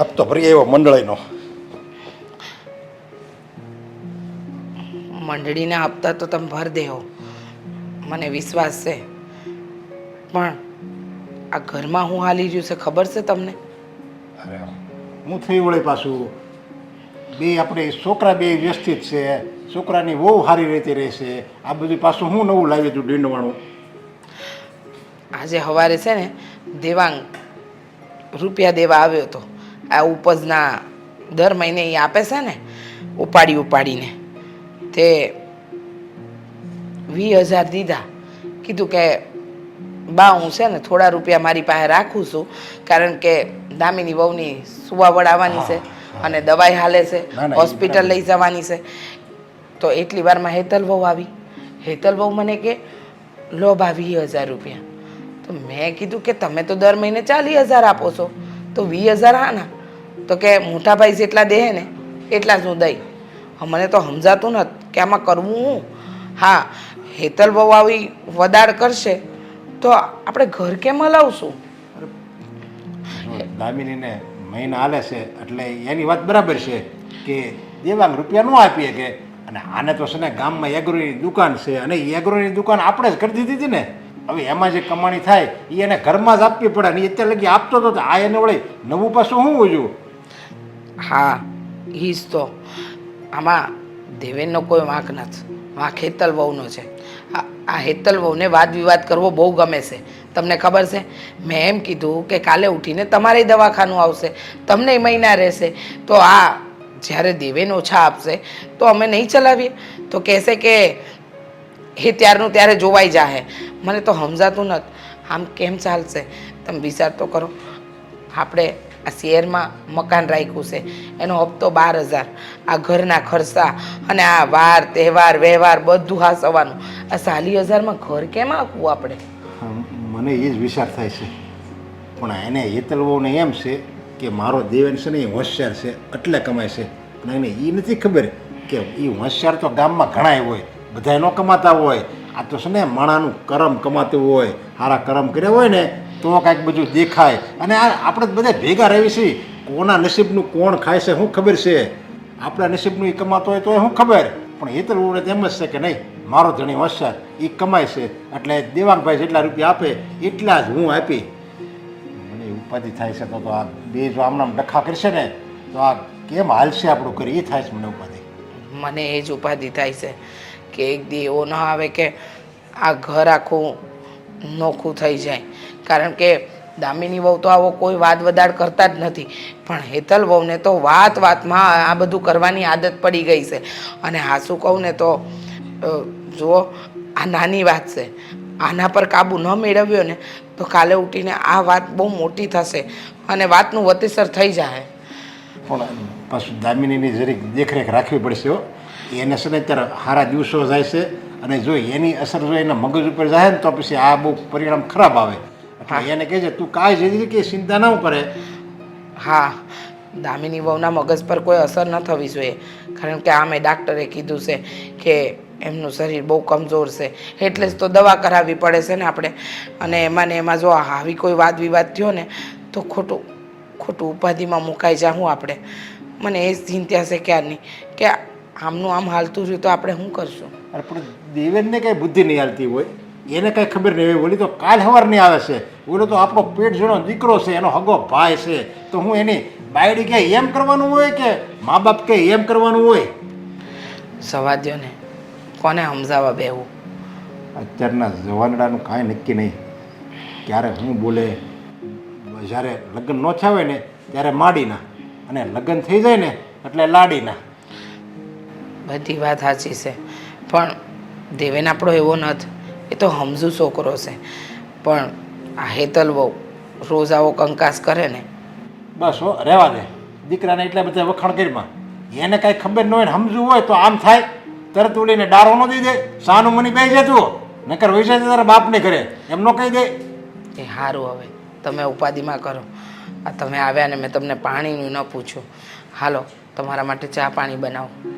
હપ્તો ભરી આવ્યો મંડળીનો. મંડળીના આપતા તો તમે ભર દેવો મને વિશ્વાસ છે. પણ આ ઘરમાં હું હાલી રહ્યું છે ખબર છે તમને? અરે હું થઈ વળે પાછું. બે આપણે છોકરા બે વ્યવસ્થિત છે છોકરાની બહુ સારી રીતે રહેશે. આ બધું પાછું હું નવું લાવી છું ડીંડવાણું આજે સવારે છે ને દેવાંગ રૂપિયા દેવા આવ્યો હતો. આ ઉપજના દર મહિને એ આપે છે ને ઉપાડી ઉપાડીને. તે વીસ હજાર દીધા. કીધું કે બા હું છે ને થોડા રૂપિયા મારી પાસે રાખું છું કારણ કે દામિની વહુની સુવા આવવાની છે અને દવાઈ હાલે છે હોસ્પિટલ લઈ જવાની છે. તો એટલી વારમાં હેતલ વહુ આવી. હેતલ વહુ મને કે લો બા વીસ હજાર રૂપિયા. તો મેં કીધું કે તમે તો દર મહિને ચાલીસ હજાર આપો છો. તો વીસ હજાર હા ના તો કે મોટા ભાઈ જેટલા દે ને એટલા જ હું દઈ. મને તો સમજાતું નથી કે આમાં કરવું હું? હા, હેતલ બહુ આવી વદાડ કરશે તો આપણે ઘર કેમ હલાવશું? દામિનીને મહિના હાલે છે, એટલે એની વાત બરાબર છે કે દેવાંગ રૂપિયા ન આપીએ કે. અને આને તો છે ને ગામમાં એગ્રોની દુકાન છે અને એગ્રોની દુકાન આપણે જ કરી દીધી હતી ને. હવે એમાં જે કમાણી થાય એ એને ઘરમાં જ આપવી પડે અને અત્યારે લગી આપતો હતો આ એને વળી નવું પાછું શું હોજું હા ઈ જ તો. આમાં દેવેનનો કોઈ વાંક નથી. વાંક હેતલ વહુનો છે. આ હેતલ વહુને વાદ વિવાદ કરવો બહુ ગમે છે. તમને ખબર છે? મેં એમ કીધું કે કાલે ઉઠીને તમારે દવાખાનું આવશે. તમને મહિના રહેશે. તો આ, જ્યારે દેવેન ઓછા આપશે, તો અમે નહીં ચલાવીએ? તો કહેશે કે એ ત્યારનું ત્યારે જોવાઈ જાહે. મને તો સમજાતું નથી. આમ કેમ ચાલશે? તમે વિચાર તો કરો. આપણે આ શહેરમાં મકાન રાખ્યું છે. એનો હપ્તો બાર હજાર. આ ઘરના ખર્ચા અને આ વાર, તહેવાર, વ્યવહાર બધું હાસવાનું. આ સાલી હજારમાં ઘર કેમ આપવું આપણે? મને એ જ વિચાર થાય છે. પણ એને હેતલવોને એમ છે કે મારો દેવેન છે ને એ હોશિયાર છે, એટલે કમાય છે. પણ એને એ નથી ખબર કે એ હોશિયાર તો ગામમાં ઘણાય હોય, બધાય ન કમાતા હોય. આ તો છે ને માણાનું કરમ કમાતું હોય સારા કરમ કર્યા હોય ને તો કાંઈક બધું દેખાય. અને આ આપણે બધા ભેગા રહેવી છીએ. કોના નસીબનું કોણ ખાય છે, શું ખબર છે? આપણા નસીબનું એ કમાતો હોય તો શું ખબર? પણ એ તો એમ જ છે કે નહીં? મારો ધણી હોશિયાર, એ કમાય છે. એટલે દેવાંગભાઈ જેટલા રૂપિયા આપે, એટલા જ હું આપી. મને ઉપાધિ થાય છે તો આ બે જો આમનામ ડખા કરશે ને, તો આ કેમ હાલશે આપણું કરી એ થાય છે મને ઉપાધિ. મને એ જ ઉપાધિ થાય છે કે એક દી એવો ન આવે કે આ ઘર આખું નોખું થઈ જાય. કારણ કે દામિની વહુ તો આવો કોઈ વાદ વદાડ કરતા જ નથી. પણ હેતલ વહુને તો વાત વાતમાં આ બધું કરવાની આદત પડી ગઈ છે. અને હાસુ કહું ને તો જુઓ, આ નાની વાત છે. આના પર કાબુ ન મેળવ્યો ને, તો કાલે ઉઠીને આ વાત બહુ મોટી થશે અને વાતનું વતેસર થઈ જાય પણ પાછું દામિનીની જરીક દેખરેખ રાખવી પડશે એને છે ને અત્યારે સારા દિવસો જાય છે અને જો એની અસર જો એના મગજ ઉપર જાય ને તો પછી આ બહુ પરિણામ ખરાબ આવે. એટલે એને કહે છે તું કાંઈ જેથી કે ચિંતા ન કરે. હા. દામિની વહુના મગજ પર કોઈ અસર ન થવી જોઈએ. કારણ કે આમે ડાક્ટરે કીધું છે કે એમનું શરીર બહુ કમજોર છે. એટલે જ તો દવા કરાવવી પડે છે ને આપણે. અને એમાં ને એમાં જો આવી કોઈ વાદ વિવાદ થયો ને તો ખોટું ખોટું ઉપાધિમાં મુકાઈ જાઉં આપણે. મને એ જ ચિંતા છે ક્યારની કે આમનું આમ હાલતું રહ્યું તો આપણે શું કરશું? અરે પણ દેવેનને કાંઈ બુદ્ધિ નહીં હાલતી હોય. એને કાંઈ ખબર નહીં હોય. ઓલી તો કાલ સવારની આવે છે. ઓલો તો આપણો પેટ જેનો દીકરો છે એનો હગો ભાઈ છે. તો હું એની બાયડી કે એમ કરવાનું હોય કે મા બાપ કે એમ કરવાનું હોય? સવાદ્યો ને. કોને સમજાવવા બેવું અત્યારના જવાનડાનું કાંઈ નક્કી નહીં. ક્યારે હું બોલે? જ્યારે લગ્ન ન છાવે ને ત્યારે માડીના. અને લગ્ન થઈ જાય ને એટલે લાડીના. બધી વાત સાચી છે. પણ દેવેન આપણો એવો નથી. એ તો હમઝુ છોકરો છે. પણ આ હેતલ બહુ રોજ આવો કંકાસ કરે ને. બસ હો રહેવા દે. દીકરાને એટલા બધા વખાણ કરીમાં એને કાંઈ ખબર ન હોય ને સમજવું હોય તો આમ થાય. તરત ઉડીને ડારો ન દઈ દે. સાનું મની બે જતું નકર વૈસે તારા બાપને કરે એમ ન કહી દે. એ સારું હવે. તમે ઉપાધિમાં કરો. આ તમે આવ્યા ને મેં તમને પાણીનું ન પૂછ્યું. હાલો તમારા માટે ચા પાણી બનાવો.